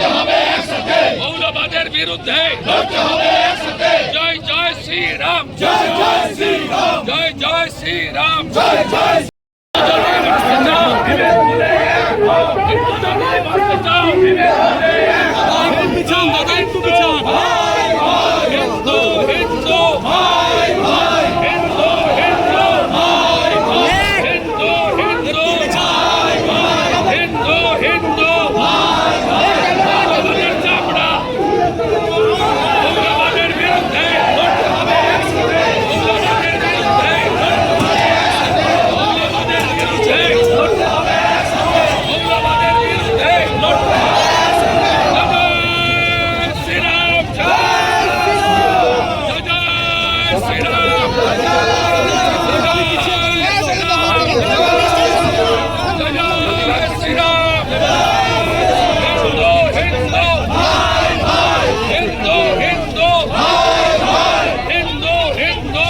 লড়তে হবে একসাথে। মৌলবাদের বিরুদ্ধে। লড়তে হবে একসাথে। জয় জয় শ্রীরাম। জয় জয় শ্রীরাম। জয় জয় শ্রীরাম। জয় জয় হিন্দু হিন্দু হিন্দু হিন্দু হিন্দু হিন্দু হিন্দু হিন্দু মৌলবাদের চামড়া মৌলবাদের বিরুদ্ধে মৌলবাদের বিরুদ্ধে মৌলবাদের বিরুদ্ধে মৌলবাদের বিরুদ্ধে জয় শ্রীরাম জয় জয় শ্রীরাম জয় জয় শ্রীরাম হিন্দু হিন্দু হিন্দু হিন্দু হিন্দু হিন্দু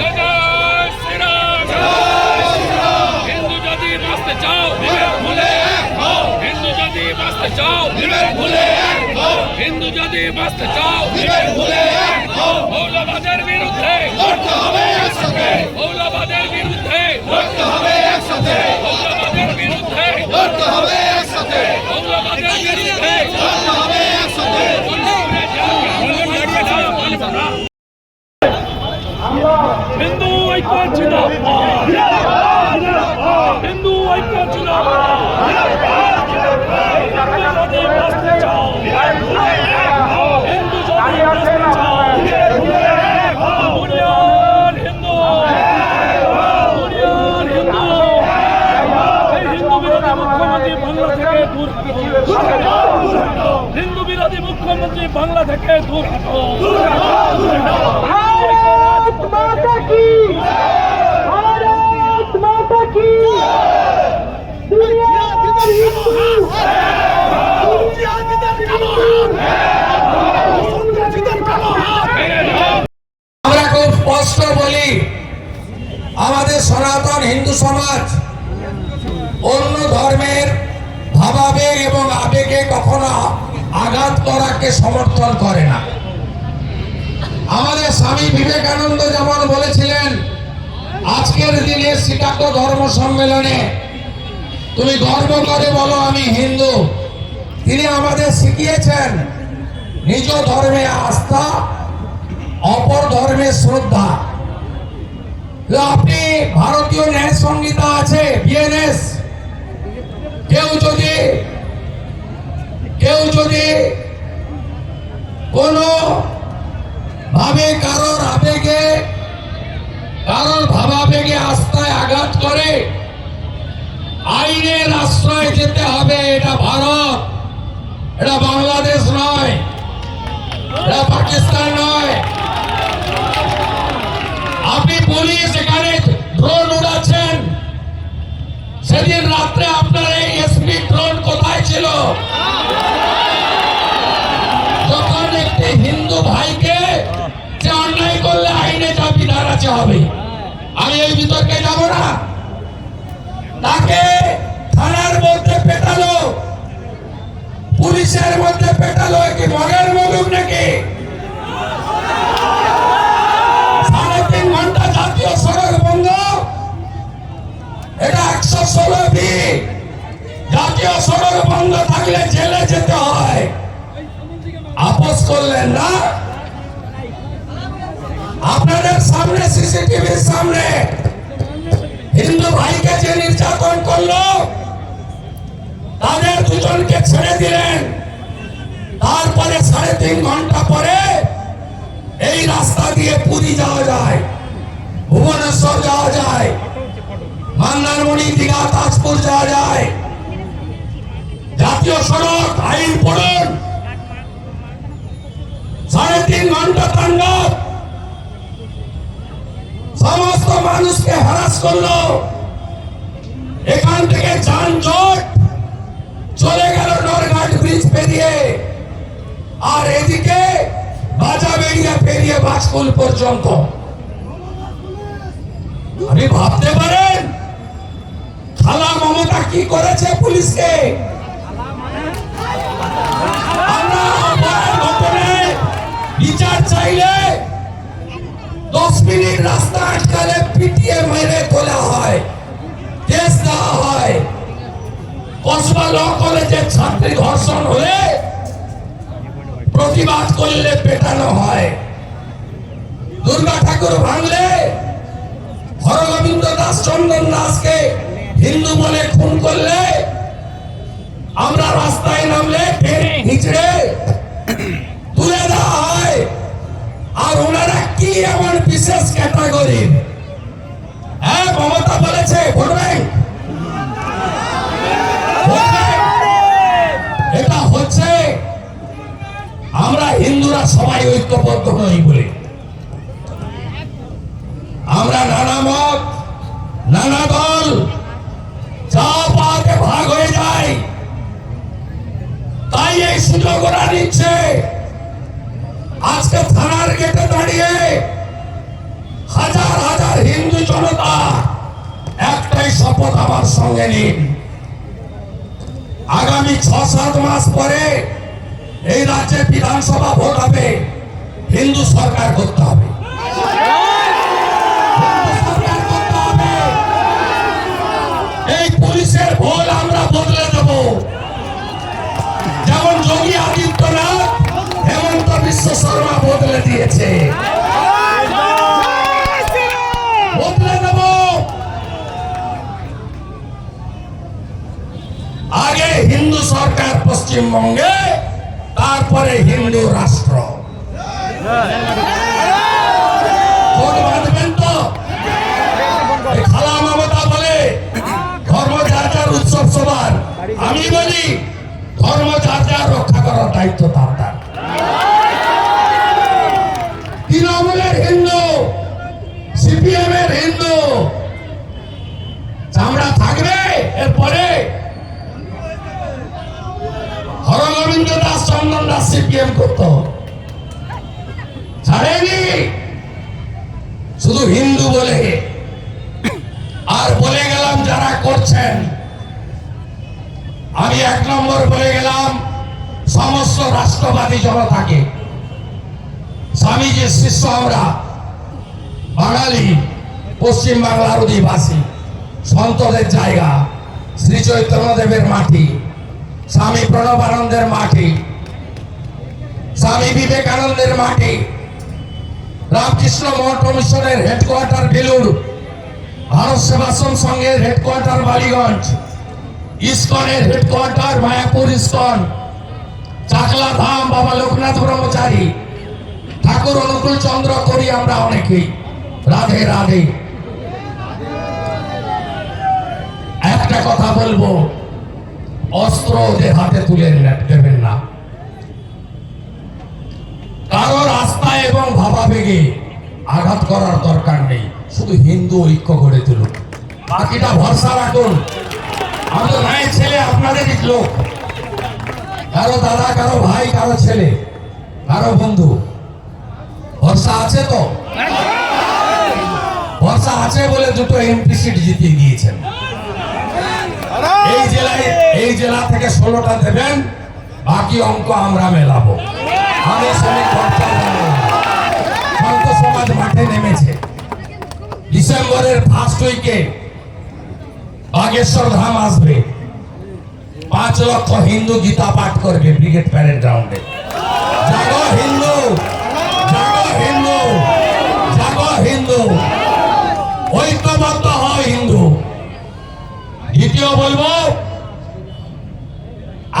জয় জয় শ্রীরাম হিন্দু যদি বাঁচতে চাও হিন্দু যদি বাঁচতে চাও হিন্দু যদি বাঁচতে চাও মৌলবাদের বিরুদ্ধে লড়তে হবে একসাথে মৌলবাদের বিরুদ্ধে লড়তে হবে একসাথে মৌলবাদের বিরুদ্ধে লড়তে হবে একসাথে মৌলবাদের বিরুদ্ধে লড়তে হবে একসাথে হিন্দু ঐক্য জিন্দাবাদ হিন্দু ঐক্য জিন্দাবাদ হিন্দু সমাজ, অন্য ধর্মের ভাবাবেগ এবং আবেগে কখনো আঘাত করাকে সমর্থন করে না। আমাদের স্বামী বিবেকানন্দ যেমন বলেছিলেন, আজকের দিনে শিকাগো ধর্ম সম্মেলনে, তুমি গর্ব করে বলো আমি হিন্দু। তিনি আমাদের শিখিয়েছেন, নিজ ধর্মে আস্থা, অপর ধর্মের শ্রদ্ধা। আপনি ভারতীয় ন্যায় সংহিতা আছে বিএনএস কেউ যদি কেউ যদি কোনো ভাবে কারোর আবেগে, কারোর ভাবাবেগে আস্থায় আঘাত করে, আইনের আশ্রয় যেতে হবে, এটা ভারত, এটা বাংলাদেশ নয়, এটা পাকিস্তান নয়। পুলিশ এখানে ড্রোন উড়াচ্ছেন। সেদিন রাত্রে আপনার এই এসপি ড্রোন কোথায় ছিল? যখন একটি হিন্দু ভাইকে যে অন্যায় করলে আইনে যা বিধান হবে। আমি এই বিতর্কে যাব না। তাকে থানার মধ্যে পেটালো। তাদের দুজনকে ছেড়ে দিলেন। তারপরে সাড়ে তিন ঘণ্টা পরে এই রাস্তা দিয়ে পুরী যাওয়া যায়, ভুবনেশ্বর যাওয়া যায় মন্দারমণি দীঘা, তাজপুর যাওয়া যায়। জাতীয় সড়ক, আইন পড়ুন। সাড়ে তিন ঘণ্টা তাণ্ডব। সমস্ত মানুষকে হ্যারাস করল। এখান থেকে যানজট চলে গেল নরঘাট ব্রিজ পেরিয়ে আর এদিকে বাজা বেরিয়ে পেরিয়ে বাজকুল পর্যন্ত। আপনি ভাবতে পারেন, খালা মমতা কি করেছে পুলিশকে? বিচার চাইলে দশ মিনিট রাস্তা আটকালে পিটিয়ে মেরে তোলা হয়, কেস দেওয়া হয়। কসবা ল কলেজের ছাত্রী ধর্ষণ হলে প্রতিবাদ করলে পেটানো হয়। দুর্গা ঠাকুর ভাঙলে হরগোবিন্দ দাস চন্দন দাসকে হিন্দু বলে খুন করলে আমরা রাস্তায় নামলে হিচড়ে তুলে দেওয়া হয়। আর ওনারা কি এমন বিশেষ ক্যাটাগরি হ্যাঁ মমতা বলেছে, ভোট ব্যাংক। ঐক্যবদ্ধ নই বলে। আমরা নানা মত, নানা দল যা ভাগ হয়ে যায়। তাই এই সুযোগ ওরা নিচ্ছে। আজকে থানার গেটে দাঁড়িয়ে হাজার হাজার হিন্দু জনতা একটাই শপথ আমার সঙ্গে নিন। আগামী ছ সাত মাস পরে এই রাজ্যে বিধানসভা ভোট হবে। হিন্দু সরকার করতে হবে। এই পুলিশের ভোল আমরা বদলে দেব। যেমন যোগী আদিত্যনাথ, হেমন্ত বিশ্ব শর্মা বদলে দিয়েছে। আগে হিন্দু সরকার পশ্চিমবঙ্গে, তারপরে হিন্দু রাষ্ট্র। ধর্ম যার আমি বলি ধর্ম যার যার রক্ষা করার দায়িত্ব তার তার তৃণমূলের হিন্দু সিপিএম এর হিন্দু চামড়া থাকবে এরপরে হরগোবিন্দ দাস চন্দন দাস সিপিএম করতো শুধু হিন্দু বলে। আর বলে গেলাম যারা করছেন। আমি এক নম্বর বলে গেলাম, সমস্ত রাষ্ট্রবাদী জনতাকে। স্বামীজির শিষ্য আমরা, বাঙালি পশ্চিম বাংলার অধিবাসী, সন্তদের জায়গা, শ্রী চৈতন্যদেবের মাটি, স্বামী প্রণবানন্দের মাটি, স্বামী বিবেকানন্দের মাটি রামকৃষ্ণ মঠ মিশনের হেডকোয়ার্টার বেলুর ভারত সেবাশ্রম সংঘের হেডকোয়ার্টার বালিগঞ্জ, ইস্কনের হেডকোয়ার্টার মায়াপুর ইস্কন, চাকলা ধাম বাবা লোকনাথ ব্রহ্মচারী, ঠাকুর অনুকূল চন্দ্র করি আমরা অনেকেই। রাধে রাধে। একটা কথা বলব, অস্ত্র ওদের হাতে তুলে দেবেন না কারও রাস্তায় এবং ভাবাবেগে আঘাত করার দরকার নেই। শুধু হিন্দু ঐক্য গড়ে তুলুন বাকিটা ভরসা রাখুন। আমি তো নাই ছেলে, আপনাদেরই লোক। কারও দাদা, কারও ভাই, কারও ছেলে, কারও বন্ধু। ভরসা আছে তো? ভরসা আছে বলে দুটো এমপি সিট জিতিয়ে দিয়েছেন। এই জেলায়, এই জেলা থেকে ষোলোটা দেবেন, বাকি অঙ্ক আমরা মেলাবো। আমি শ্রমিক সমাজ মাঠে নেমেছে। ডিসেম্বরের ফার্স্ট উইকে বাগেশ্বর ধাম আসবে। পাঁচ লক্ষ হিন্দু গীতা পাঠ করবে ব্রিগেড প্যারেড গ্রাউন্ডে। হিন্দু হিন্দু হিন্দু। ঐক্যবদ্ধ হিন্দু। দ্বিতীয় বলব,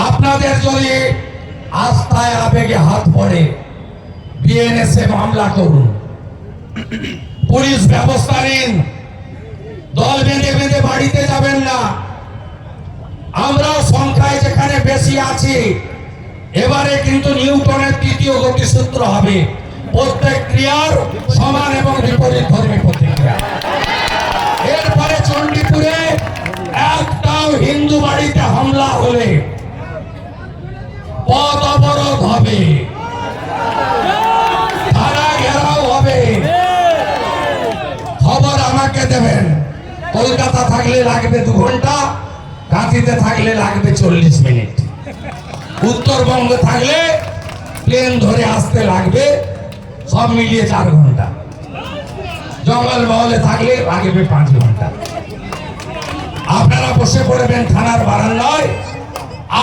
আপনাদের যদি আস্থায় আবেগে হাত পড়ে বিএনএসএ মামলা করুন পুলিশ ব্যবস্থা নিন। দল বেঁধে বেঁধে বাড়িতে যাবেন না। আমরাও সংখ্যায় যেখানে বেশি আছি, এবারে কিন্তু নিউটনের তৃতীয় গতিসূত্র হবে। প্রত্যেক ক্রিয়ার সমান এবং বিপরীত ধর্মী প্রতিক্রিয়া। এরপরে চণ্ডীপুরে একটাও হিন্দু বাড়িতে হামলা হলে পথ অবরোধ হবে। দেবেন। কলকাতা থাকলে লাগবে দু ঘণ্টা কাঁথিতে থাকলে লাগবে চল্লিশ মিনিট। উত্তরবঙ্গে থাকলে প্লেন ধরে আসতে লাগবে সব মিলিয়ে চার ঘণ্টা। জঙ্গল মহলে থাকলে লাগবে পাঁচ ঘণ্টা। আপনারা বসে পড়বেন থানার বারান্দায়,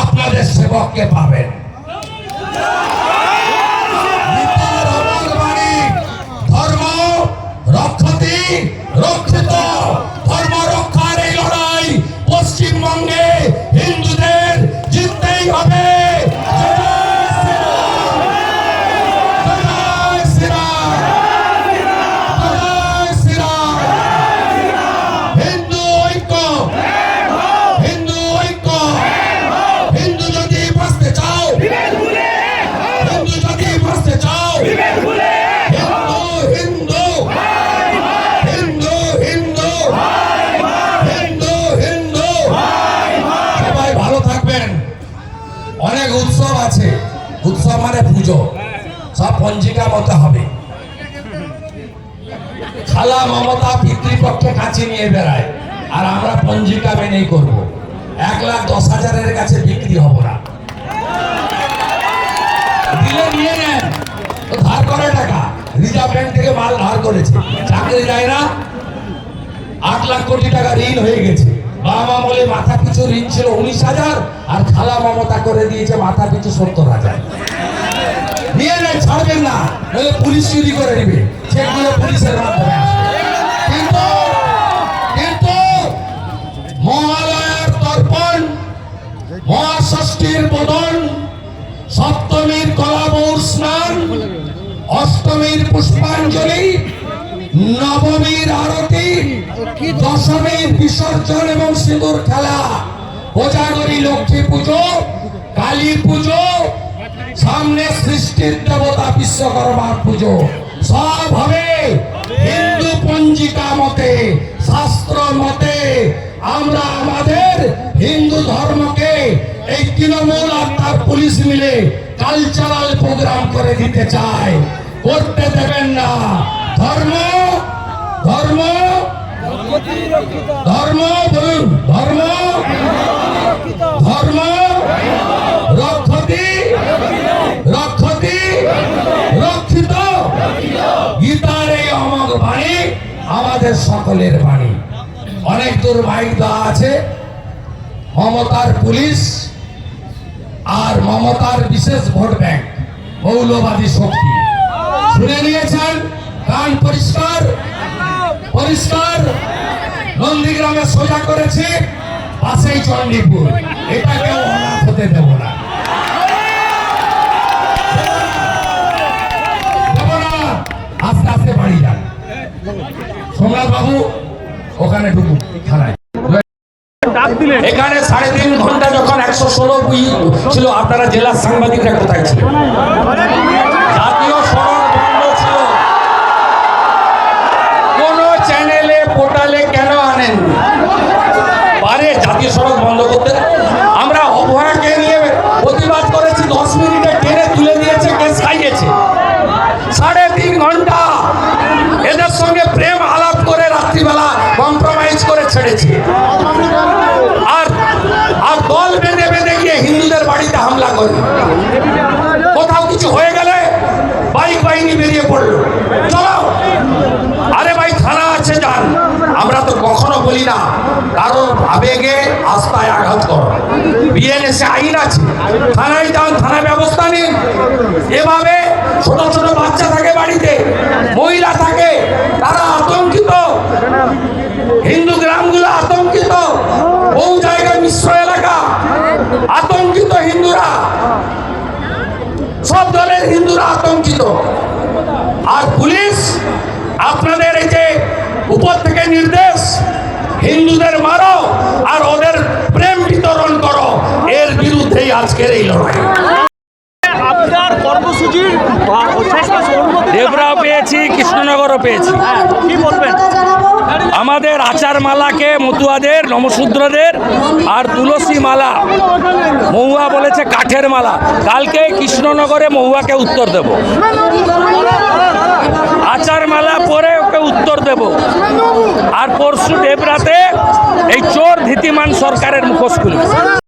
আপনাদের সেবককে পাবেন। ধর্ম, রক্ষতি রক্ষিত ধর্ম পঞ্জিকা মতো হবে। খালা মমতা পিতৃপক্ষে কাছে নিয়ে বেড়ায়, আর আমরা পঞ্জিকা মেনেই করব। এক লাখ দশ হাজারের কাছে বিক্রি হব না। দিলে নিয়ে নেন। ধার করে টাকা। রিজার্ভ ব্যাংক থেকে মাল ধার করেছে। চাকরি যায় না। আট লাখ কোটি টাকা ঋণ হয়ে গেছে। বাবা বলে, মাথা পিছু ঋণ ছিল উনিশ হাজার, আর খালা মমতা করে দিয়েছে মাথা পিছু সত্তর হাজার। নিয়ে নেন। নইলে পুলিশ চুরি করে নেবে। চেকগুলো পুলিশের মাধ্যমে কিন্তু কিন্তু মহালয়ার তর্পণ, মহাষষ্ঠীর বোধন, সপ্তমীর স্নান, অষ্টমীর পুষ্পাঞ্জলি, নবমীর আরতি, দশমীর বিসর্জন এবং সিঁদুর খেলা। কোজাগরী লক্ষ্মী পুজো, কালী পুজো সামনে সৃষ্টির দেবতা বিশ্বকর্মার পুজো। সব হবে হিন্দু পঞ্জিকা মতে, শাস্ত্র মতে। আমরা আমাদের হিন্দু ধর্মকে এই তৃণমূল আর তার পুলিশ মিলে কালচারাল প্রোগ্রাম করে দিতে চায় করতে দেবেন না। ধর্ম ধর্ম ধর্ম বলুন ধর্ম ধর্ম রক্ষতি রক্ষতি রক্ষিত গীতার এই অমর বাণী আমাদের সকলের বাণী। অনেক দূর মাইক দেওয়া আছে। মমতার পুলিশ আর মমতার বিশেষ ভোট ব্যাংক, মৌলবাদী শক্তি। শুনে নিয়েছেন? কান পরিষ্কার? পরিষ্কার? নন্দীগ্রামে সোজা করেছে? পাশেই চণ্ডীপুর। এটাকেও অনাথ হতে দেব না। ওখানে ঢুকুন থানায়। এখানে সাড়ে তিন ঘণ্টা যখন একশো ষোলো ছিল আপনারা জেলার সাংবাদিকরা কোথায় ছিল জাতীয় সড়ক বন্ধ ছিল কোন চ্যানেলে পোর্টালে কেন আনেন পারে জাতীয় সড়ক বন্ধ করতে আমরা অভয়াকে নিয়ে প্রতিবাদ করেছি দশ মিনিটে টেনে তুলে দিয়েছে কেস খাইয়েছে সাড়ে তিন ঘণ্টা এদের সঙ্গে প্রেম আলাপ করে রাত্রিবেলা কম্প্রোমাইজ করে ছেড়েছে আর আর দল বেঁধে বেঁধে গিয়ে হিন্দুদের বাড়িতে হামলা করে কোথাও কিছু হয়ে গেলে বাইক বাহিনী বেরিয়ে পড়ল। চলো। আরে ভাই, থানা আছে যান আমরা তো কখনো বলি না কারোর আবেগে, আস্থায় আঘাত করো। বিএনএসে আইন আছে। থানায় যান, থানা ব্যবস্থা নিন। এভাবে ছোট ছোট বাচ্চা থাকে বাড়িতে মহিলা থাকে তারা আতঙ্কিত হিন্দু গ্রামগুলো আতঙ্কিত বহু জায়গায় মিশ্র এলাকা আতঙ্কিত হিন্দুরা সব দলের হিন্দুরা আতঙ্কিত আর পুলিশ আপনাদের এই যে উপর থেকে নির্দেশ। হিন্দুদের মারো আর ওদের প্রেম বিতরণ করো। এর বিরুদ্ধেই আজকের এই লড়াই। আপনার কর্মসূচির আহ, শেষমেশ অনুমতি দেবরাও পেয়েছি কৃষ্ণনগরও পেয়েছি। হ্যাঁ, কি বলবেন? আমাদের আচার মালাকে মতুয়াদের নমশূদ্রদের আর তুলসী মালা। মহুয়া বলেছে কাঠের মালা। কালকে কৃষ্ণনগরে মহুয়াকে উত্তর দেব। আচার মালা পরে ওকে উত্তর দেব। আর পরশু দেবরাতে এই চোর ধীতিমান সরকারের মুখোশ খুলবে